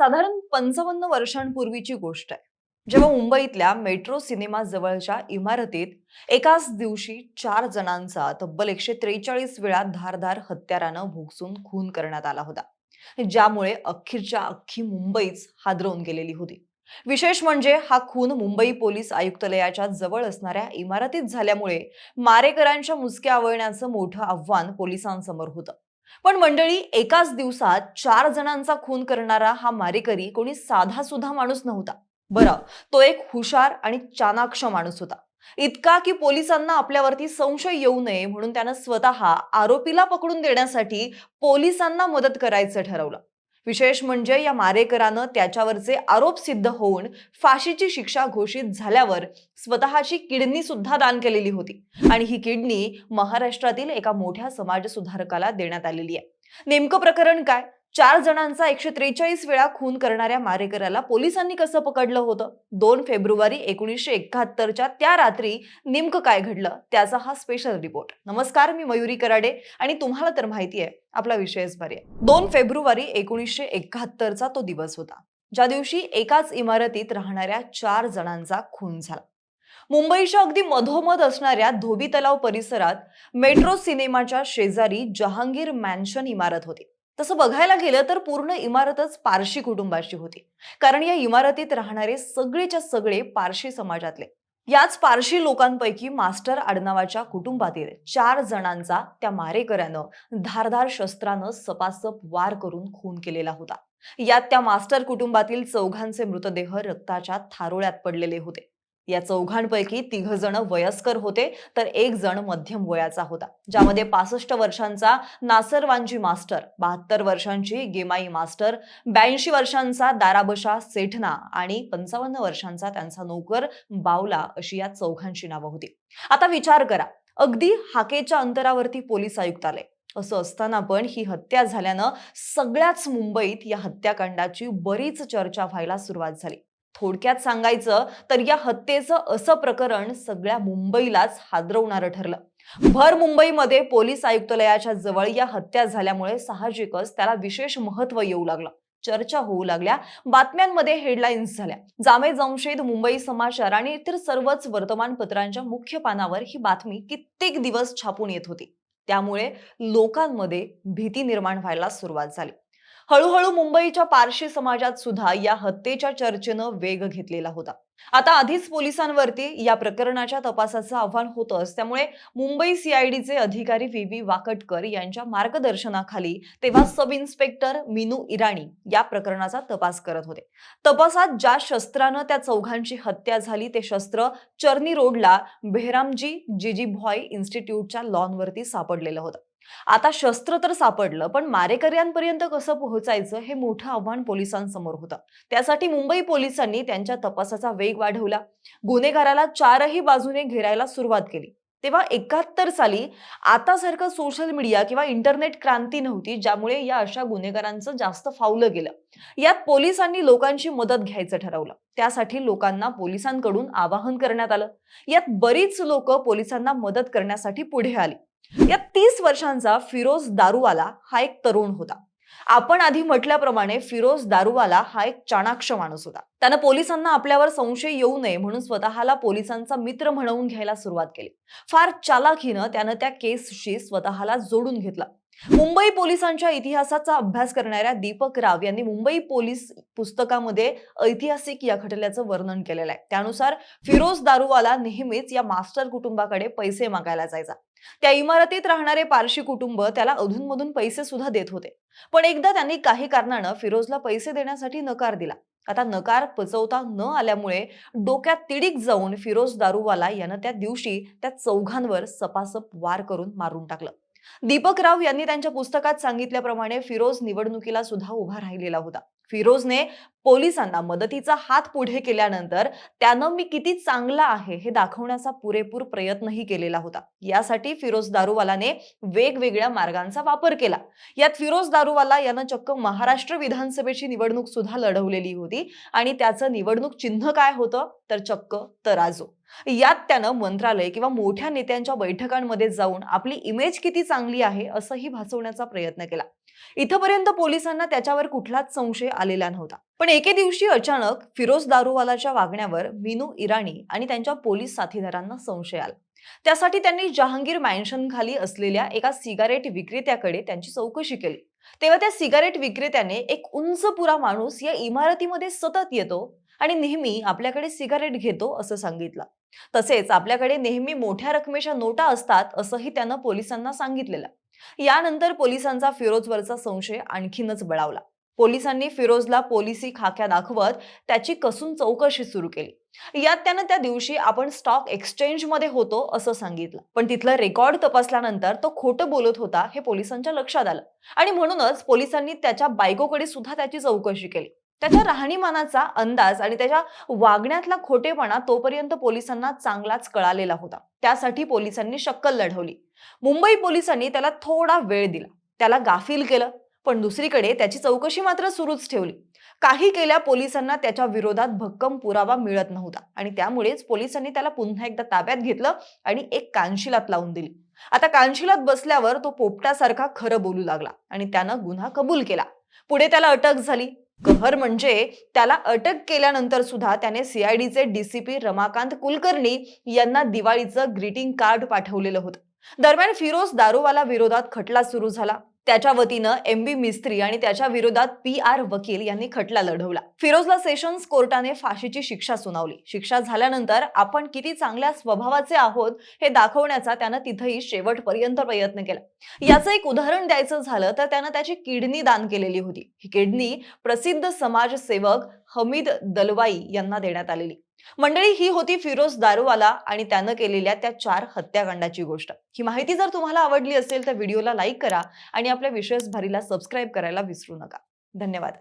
साधारण पंचावन्न वर्षांपूर्वीची गोष्ट आहे. जेव्हा मुंबईतल्या मेट्रो सिनेमा जवळच्या इमारतीत एकाच दिवशी चार जणांचा तब्बल एकशे त्रेचाळीस वेळा धारधार हत्यारानं भोगसून खून करण्यात आला होता. ज्यामुळे अखेरच्या अख्खी मुंबईच हादरवून गेलेली होती. विशेष म्हणजे हा खून मुंबई पोलीस आयुक्तालयाच्या जवळ असणाऱ्या इमारतीत झाल्यामुळे मारेकरांच्या मुसक्या आवळण्याचं मोठं आव्हान पोलिसांसमोर होतं. पण मंडळी एकाच दिवसात चार जणांचा खून करणारा हा मारेकरी कोणी साधा सुद्धा माणूस नव्हता. बरं तो एक हुशार आणि चाणाक्ष माणूस होता. इतका की पोलिसांना आपल्यावरती संशय येऊ नये म्हणून त्यानं स्वतः आरोपीला पकडून देण्यासाठी पोलिसांना मदत करायचं ठरवलं. विशेष म्हणजे या मारेकरानं त्याच्यावरचे आरोप सिद्ध होऊन फाशीची शिक्षा घोषित झाल्यावर स्वतःची किडनी सुद्धा दान केलेली होती. आणि ही किडनी महाराष्ट्रातील एका मोठ्या समाजसुधारकाला देण्यात आलेली आहे. नेमकं प्रकरण काय? चार जणांचा एकशे त्रेचाळीस वेळा खून करणाऱ्या मारेकऱ्याला पोलिसांनी कसं पकडलं होतं? दोन फेब्रुवारी एकोणीसशे एकाहत्तरच्या त्या रात्री नेमकं काय घडलं? त्याचा हा स्पेशल रिपोर्ट नमस्कार मी मयुरी कराडे आणि तुम्हाला तर माहिती आहे आपला विषयच भारी आहे दोन फेब्रुवारी एकोणीसशे एकाहत्तरचा तो दिवस होता. ज्या दिवशी एकाच इमारतीत राहणाऱ्या चार जणांचा खून झाला. मुंबईच्या अगदी मधोमध असणाऱ्या धोबी तलाव परिसरात मेट्रो सिनेमाच्या शेजारी जहांगीर मॅन्शन इमारत होती. तसं बघायला गेलं तर पूर्ण इमारतच पारशी कुटुंबाची होती. कारण या इमारतीत राहणारे सगळेच्या सगळे पारशी समाजातले. याच पारशी लोकांपैकी मास्टर आडनावाच्या कुटुंबातील चार जणांचा त्या मारेकऱ्यानं धारधार शस्त्रानं सपासप वार करून खून केलेला होता. यात त्या मास्टर कुटुंबातील चौघांचे मृतदेह रक्ताच्या थारोळ्यात पडलेले होते. या चौघांपैकी तिघ जण वयस्कर होते तर एक जण मध्यम वयाचा होता. ज्यामध्ये पासष्ट वर्षांचा नासरवांजी मास्टर बहात्तर वर्षांची गेमाई मास्टर ब्याऐंशी वर्षांचा दाराबशा सेठना आणि पंचावन्न वर्षांचा त्यांचा नोकर बावला अशी या चौघांची नावं होती. आता विचार करा अगदी हाकेच्या अंतरावरती पोलीस आयुक्त आले. असं असताना पण ही हत्या झाल्यानं सगळ्याच मुंबईत या हत्याकांडाची बरीच चर्चा व्हायला सुरुवात झाली. थोडक्यात सांगायचं तर या हत्येचं असं प्रकरण सगळ्या मुंबईलाच हादरवणारं ठरलं. भर मुंबईमध्ये पोलीस आयुक्तालयाच्या जवळ या हत्या झाल्यामुळे साहजिकच त्याला विशेष महत्त्व येऊ लागलं. चर्चा होऊ लागल्या. बातम्यांमध्ये हेडलाईन्स झाल्या. जामे जमशेद मुंबई समाचार आणि इतर सर्वच वर्तमानपत्रांच्या मुख्य पानावर ही बातमी कित्येक दिवस छापून येत होती. त्यामुळे लोकांमध्ये भीती निर्माण व्हायला सुरुवात झाली. हळूहळू मुंबईच्या पारशी समाजात सुद्धा या हत्येच्या चर्चेनं वेग घेतलेला होता. आता आधीच पोलिसांवरती या प्रकरणाच्या तपासाचं आव्हान होतंच त्यामुळे मुंबई सीआयडीचे अधिकारी व्ही. व्ही. वाकटकर यांच्या मार्गदर्शनाखाली तेव्हा सब इन्स्पेक्टर मिनू इराणी या प्रकरणाचा तपास करत होते. तपासात ज्या शस्त्रानं त्या चौघांची हत्या झाली ते शस्त्र चर्नी रोडला बेहरामजी जिजी भॉय इन्स्टिट्यूटच्या लॉनवरती सापडलेलं होतं. आता शस्त्र तर सापडलं पण मारेकऱ्यांपर्यंत कसं पोहोचायचं हे मोठं आव्हान पोलिसांसमोर होतं. त्यासाठी मुंबई पोलिसांनी त्यांच्या तपासाचा वेग वाढवला. गुन्हेगाराला चारही बाजूने घेरायला सुरुवात केली. तेव्हा एकाहत्तर साली आतासारखं सोशल मीडिया किंवा इंटरनेट क्रांती नव्हती ज्यामुळे या अशा गुन्हेगारांचं जास्त फावलं गेलं. यात पोलिसांनी लोकांची मदत घ्यायचं ठरवलं. त्यासाठी लोकांना पोलिसांकडून आवाहन करण्यात आलं. यात बरीच लोक पोलिसांना मदत करण्यासाठी पुढे आली. या तीस वर्षांचा फिरोज दारूवाला हा एक तरुण होता. आपण आधी म्हटल्याप्रमाणे फिरोज दारूवाला हा एक चाणाक्ष माणूस होता. त्यानं पोलिसांना आपल्यावर संशय येऊ नये म्हणून स्वतःला पोलिसांचा मित्र म्हणवून घ्यायला सुरुवात केली. फार चालाखीनं त्यानं त्या केसशी स्वतःला जोडून घेतलं. मुंबई पोलिसांच्या इतिहासाचा अभ्यास करणाऱ्या दीपक राव यांनी मुंबई पोलीस पुस्तकामध्ये ऐतिहासिक या खटल्याचं वर्णन केलेलं आहे. त्यानुसार फिरोज दारूवाला नेहमीच या मास्टर कुटुंबाकडे पैसे मागायला जायचा. त्या इमारतीत राहणारे पारशी कुटुंब त्याला अधूनमधून पैसे सुद्धा देत होते. पण एकदा त्यांनी काही कारणानं फिरोजला पैसे देण्यासाठी नकार दिला. आता नकार पचवता न आल्यामुळे डोक्यात तिडीक जाऊन फिरोज दारूवाला यानं त्या दिवशी त्या चौघांवर सपासप वार करून मारून टाकलं. दीपक राव यांनी त्यांच्या पुस्तकात सांगितल्याप्रमाणे फिरोज निवडणुकीला सुद्धा उभा राहिलेला होता. फिरोजने पोलिसांना मदतीचा हात पुढे केल्यानंतर त्यानं मी किती चांगला आहे हे दाखवण्याचा पुरेपूर प्रयत्नही केलेला होता. यासाठी फिरोज दारूवालाने वेगवेगळ्या मार्गांचा वापर केला. यात फिरोज दारूवाला यानं चक्क महाराष्ट्र विधानसभेची निवडणूक सुद्धा लढवलेली होती आणि त्याचं निवडणूक चिन्ह काय होतं? तर चक्क तराजू. यात त्यानं मंत्रालय किंवा मोठ्या नेत्यांच्या बैठकांमध्ये जाऊन आपली इमेज किती चांगली आहे असंही भासवण्याचा प्रयत्न केला. इथपर्यंत पोलिसांना त्याच्यावर कुठलाच संशय आलेला नव्हता. पण एके दिवशी अचानक फिरोज दारूवालाच्या वागण्यावर मीनू इराणी आणि त्यांच्या पोलीस साथीदारांना संशय आला. त्यासाठी त्यांनी जहांगीर मॅन्शन खाली असलेल्या एका सिगारेट विक्रेत्याकडे त्यांची चौकशी केली. तेव्हा त्या सिगारेट विक्रेत्याने एक उंच पुरा माणूस या इमारतीमध्ये सतत येतो आणि नेहमी आपल्याकडे सिगारेट घेतो असं सांगितलं. तसेच आपल्याकडे नेहमी मोठ्या रकमेच्या नोटा असतात असंही त्यानं पोलिसांना सांगितलेलं. यानंतर पोलिसांचा फिरोजवरचा संशय आणखीनच बळावला. पोलिसांनी फिरोजला पोलिसी खाक्या दाखवत त्याची कसून चौकशी सुरू केली. यात त्यानं त्या दिवशी आपण स्टॉक एक्सचेंजमध्ये होतो असं सांगितलं. पण तिथलं रेकॉर्ड तपासल्यानंतर तो खोटं बोलत होता हे पोलिसांच्या लक्षात आलं. आणि म्हणूनच पोलिसांनी त्याच्या बायकोकडे सुद्धा त्याची चौकशी केली. त्याच्या राहणीमानाचा अंदाज आणि त्याच्या वागण्यातला खोटेपणा तोपर्यंत पोलिसांना चांगलाच कळालेला होता. त्यासाठी पोलिसांनी शक्कल लढवली. मुंबई पोलिसांनी त्याला थोडा वेळ दिला. त्याला गाफील केलं पण दुसरीकडे त्याची चौकशी मात्र सुरूच ठेवली. काही केल्या पोलिसांना त्याच्या विरोधात भक्कम पुरावा मिळत नव्हता आणि त्यामुळेच पोलिसांनी त्याला पुन्हा एकदा ताब्यात घेतलं आणि एक कानशिलात लावून दिली. आता कानशिलात बसल्यावर तो पोपटासारखा खरं बोलू लागला आणि त्यानं गुन्हा कबूल केला. पुढे त्याला अटक झाली. कहर म्हणजे त्याला अटक केल्यानंतर सुद्धा त्याने सीआयडीचे डीसीपी रमाकांत कुलकर्णी यांना दिवाळीचं ग्रीटिंग कार्ड पाठवलेलं होतं. दरम्यान फिरोज दारूवाला विरोधात खटला सुरू झाला. त्याच्या वतीनं एम बी मिस्त्री आणि त्याच्या विरोधात पी आर वकील यांनी खटला लढवला. फिरोजला सेशन्स कोर्टाने फाशीची शिक्षा सुनावली. शिक्षा झाल्यानंतर आपण किती चांगल्या स्वभावाचे आहोत हे दाखवण्याचा त्यानं तिथेही शेवटपर्यंत प्रयत्न केला. याचं एक उदाहरण द्यायचं झालं तर त्यानं त्याची किडनी दान केलेली होती. ही किडनी प्रसिद्ध समाजसेवक हमीद दलवाई यांना देण्यात आलेली. मंडळी ही होती फिरोज दारूवाला आणि त्यानं केलेल्या त्या चार हत्याकांडाची गोष्ट. ही माहिती जर तुम्हाला आवडली असेल तर व्हिडिओला लाईक करा आणि आपल्या विशेष भारीला सबस्क्राईब करायला विसरू नका. धन्यवाद.